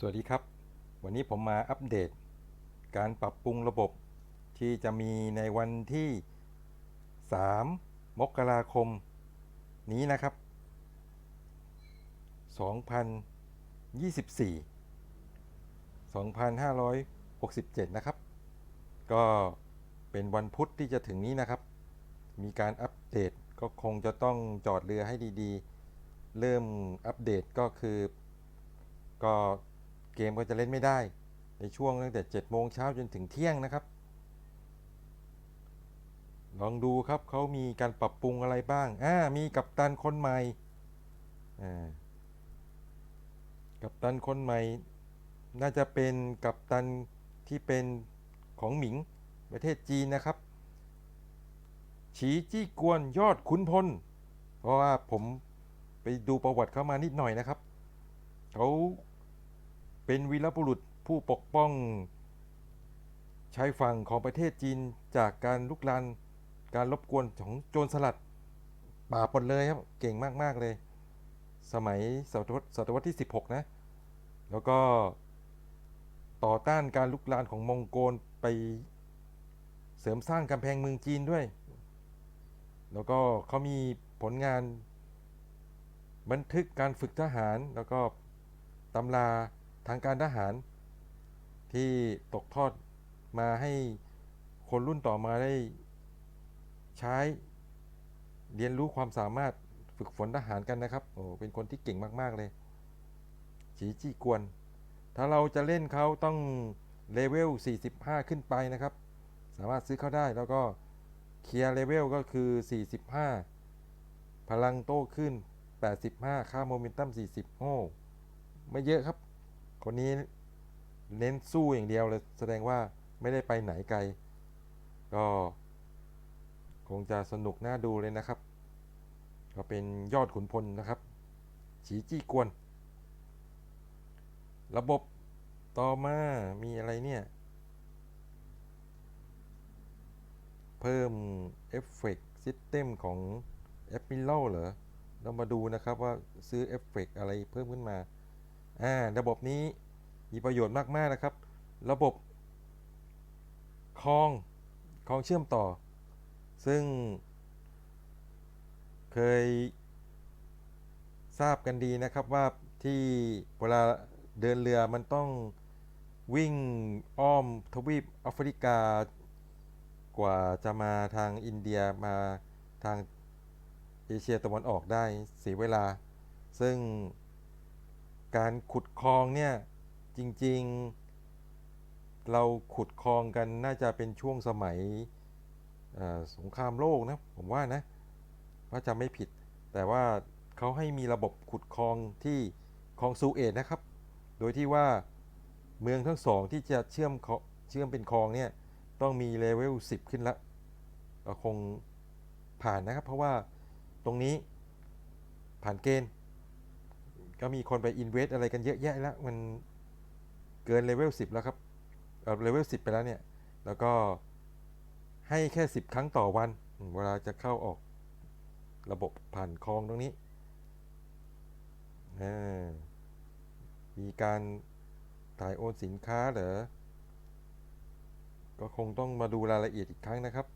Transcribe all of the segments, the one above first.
สวัสดีครับ วันนี้ผมมาอัปเดต การปรับปรุงระบบที่จะมีในวันที่ 3 มกราคม นี้นะครับ 2024 2567 นะครับ ก็เป็นวันพุธที่จะถึงนี้นะครับ มีการอัปเดตก็คงจะต้องจอดเรือให้ดีๆ เริ่มอัปเดตก็คือก็ เกมก็จะเล่นไม่ได้ ในช่วงตั้งแต่7โมงเช้าจนถึงเที่ยงนะครับ ลองดูครับเขามีการปรับปรุงอะไรบ้างอ่ามีกัปตันคนใหม่อ่ากัปตันคนใหม่ น่าจะเป็นกัปตันที่เป็นของหมิงประเทศจีนนะครับฉีจี้กวนยอดขุนพล เพราะว่าผมไปดูประวัติเขามานิดหน่อยนะครับ เขา เป็นวีรบุรุษผู้ปกป้องชายฝั่งของประเทศจีนจากการลุกลานการรบกวนของโจรสลัดปราบหมดเลยครับ เก่งมาก ๆ เลย สมัยศตวรรษศตวรรษที่ 16 นะ แล้วก็ต่อต้านการลุกลานของมองโกลไปเสริมสร้างกำแพงเมืองจีนด้วย แล้วก็เขามีผลงาน บันทึกการฝึกทหารแล้วก็ตำรา ทางการทหารที่ตกทอดมาให้คนรุ่นต่อมาได้ใช้เรียนรู้ความสามารถฝึกฝนทหารกันนะครับ โอ้ เป็นคนที่เก่งมาก ๆ เลย ฉีจี้กวน ถ้าเราจะเล่นเขาต้องเลเวล 45 ขึ้นไปนะครับ สามารถซื้อเขาได้แล้วก็เคลียร์เลเวลก็คือ 45 พลังโต้ขึ้น 85 ค่าโมเมนตัม 40 โอ้ ไม่เยอะครับ คนนี้เน้นสู้อย่างเดียวเลยแสดงว่าไม่ได้ไปไหนไกล ก็คงจะสนุกน่าดูเลยนะครับ ก็เป็นยอดขุนพลนะครับ ฉีจี้กวน ระบบต่อมามีอะไรเนี่ย เพิ่มเอฟเฟกต์ซิสเต็มของแอปมิลเลเหรอ เรามาดูนะครับว่าซื้อเอฟเฟกต์อะไรเพิ่มขึ้นมา อ่าระบบนี้มีประโยชน์มากๆนะครับ ระบบคลองคลองเชื่อมต่อ ซึ่ง เคยทราบกันดีนะครับว่าที่เวลาเดินเรือมันต้องวิ่งอ้อมทวีปแอฟริกา กว่าจะมาทางอินเดียมาทางเอเชียตะวันออกได้เสียเวลา ซึ่ง การขุดคลองเนี่ยจริงๆ เราขุดคลองกันน่าจะเป็นช่วงสมัยสงครามโลกนะผมว่านะว่าจะไม่ผิด แต่ว่าเขาให้มีระบบขุดคลองที่คลองซูเอตนะครับ โดยที่ว่าเมืองทั้งสองที่จะเชื่อมเคาะเชื่อมเป็นคลองเนี่ยต้องมีเลเวล10 ขึ้นละก็คงผ่านนะครับ เพราะว่าตรงนี้ผ่านเกณฑ์ ก็มีคนไปอินเวสอะไรกันเยอะแยะแล้ว มันเกินเลเวล10แล้วครับเลเวล10ไปแล้วเนี่ย แล้วก็ให้แค่10ครั้งต่อวัน เวลาจะเข้าออกระบบผ่านคลองตรงนี้ มีการถ่ายโอนสินค้าเหรอ ก็คงต้องมาดูรายละเอียดอีกครั้งนะครับ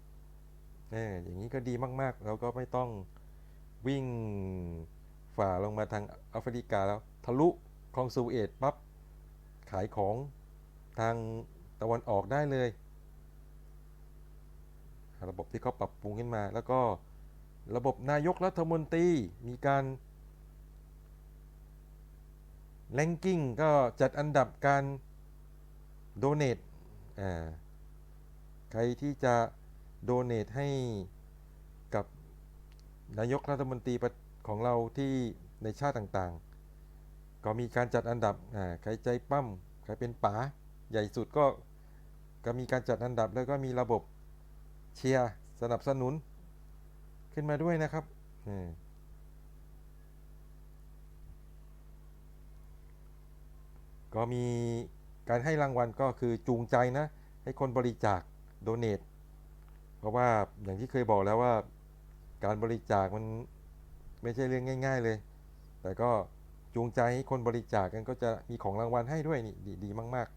เอออย่างนี้ก็ดีมากๆเราก็ไม่ต้องวิ่ง ฝ่าลงมาทางแอฟริกาแล้ว ทะลุคลองซูเอตปั๊บขายของทางตะวันออกได้เลย ระบบที่เขาปรับปรุงขึ้นมา แล้วก็ระบบนายกรัฐมนตรีมีการแลงกิ้งก็จัดอันดับการโดเนทใครที่จะโดเนทให้กับนายกรัฐมนตรีประ ของเราที่ในชาติต่างๆ ก็มีการจัดอันดับใครใจปั้มใครเป็นป๋าใหญ่สุดก็ก็มีการจัดอันดับแล้วก็มีระบบเชียร์สนับสนุน ขึ้นมาด้วยนะครับก็มีการให้รางวัลก็คือจูงใจนะ ให้คนบริจาคโดเนทเพราะว่าอย่างที่เคยบอกแล้วว่า การบริจาคมัน ไม่ใช่เรื่องง่าย ๆเลย แต่ก็จูงใจให้คนบริจาคกันก็จะมีของรางวัลให้ด้วยนี่ดีดีมาก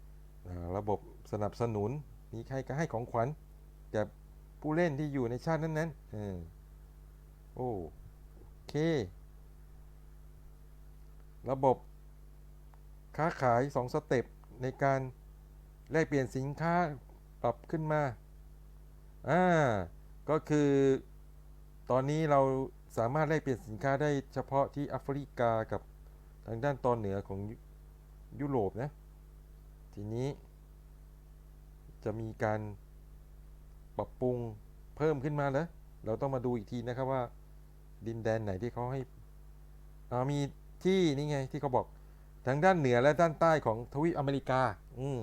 ๆ ระบบสนับสนุนมีใครก็ให้ของขวัญแก่ผู้เล่นที่อยู่ในชาตินั้นๆออโอ้โอเค ระบบค้าขาย 2 สเต็ปในการแลกเปลี่ยนสินค้าปรับขึ้นมา อ่า ก็คือตอนนี้เรา สามารถแลกเปลี่ยนสินค้าได้เฉพาะที่แอฟริกากับทางด้านตอนเหนือของยุยุโรปนะ ทีนี้จะมีการปรับปรุงเพิ่มขึ้นมาแล้วเราต้องมาดูอีกทีนะครับว่า ดินแดนไหนที่เขาให้อ่ามีที่นี่ไงที่เขาบอกทางด้านเหนือและด้านใต้ของทวีปอเมริกา อืม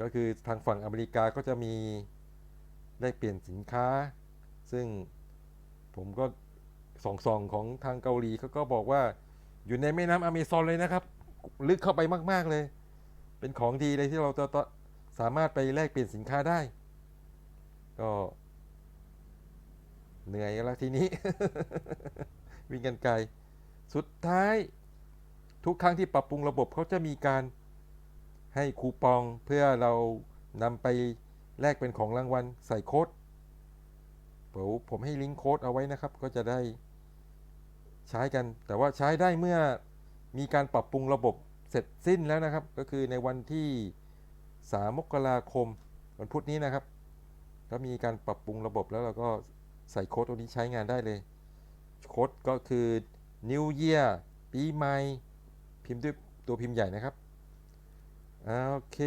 ก็คือทางฝั่งอเมริกาก็จะมี ได้เปลี่ยนสินค้า ซึ่งผมก็ส่องสองของทางเกาหลีเขาก็บอกว่าอยู่ในแม่น้ำอเมซอนเลยนะครับ ลึกเข้าไปมาก ๆเลย เป็นของดีเลยที่เราจะสามารถไปแลกเปลี่ยนสินค้าได้ ก็ เหนื่อยกันแล้วทีนี้ วิ่งกันไกล สุดท้าย ทุกครั้งที่ปรับปรุงระบบเขาจะมีการให้คูปองเพื่อเรานำไป แลกเป็นของรางวัลใส่โค้ดเดี๋ยวผมให้ลิงก์โค้ดเอาไว้นะครับ ก็จะได้ใช้กัน แต่ว่าใช้ได้เมื่อมีการปรับปรุงระบบเสร็จสิ้นแล้วนะครับ ก็คือในวันที่ 3 มกราคมวันพุธนี้นะครับก็มีการปรับปรุงระบบแล้วเราก็ใส่โค้ดตัวนี้ใช้งานได้เลย โค้ดก็คือ New Year ปีใหม่ พิมพ์ด้วยตัวพิมพ์ใหญ่นะครับ โอเค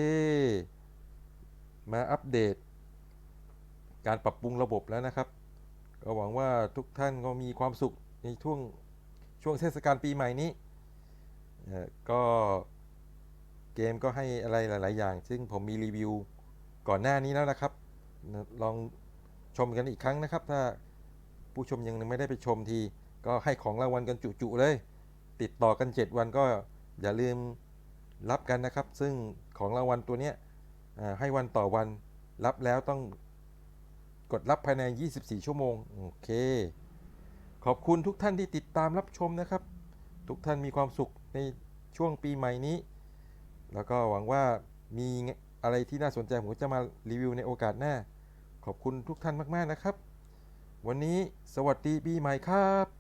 มาอัปเดต การปรับปรุงระบบแล้วนะครับ ก็หวังว่าทุกท่านก็มีความสุขในช่วงช่วงเทศกาลปีใหม่นี้เอ่อก็เกมก็ให้อะไรหลาย ๆ อย่าง ซึ่งผมมีรีวิวก่อนหน้านี้แล้วนะครับ ลองชมกันอีกครั้งนะครับ ถ้าผู้ชมยังไม่ได้ไปชมที ก็ให้ของรางวัลกันจุๆเลย ติดต่อกัน 7 วันก็อย่าลืมรับกันนะครับ ซึ่งของรางวัลตัวเนี้ย ให้วันต่อวันรับแล้วต้องกดรับภายใน 24 ชั่วโมง โอเค ขอบคุณทุกท่านที่ติดตามรับชมนะครับ ทุกท่านมีความสุขในช่วงปีใหม่นี้ แล้วก็หวังว่ามีอะไรที่น่าสนใจผมจะมารีวิวในโอกาสหน้า ขอบคุณทุกท่านมาก ๆ นะครับ วันนี้สวัสดีปีใหม่ครับ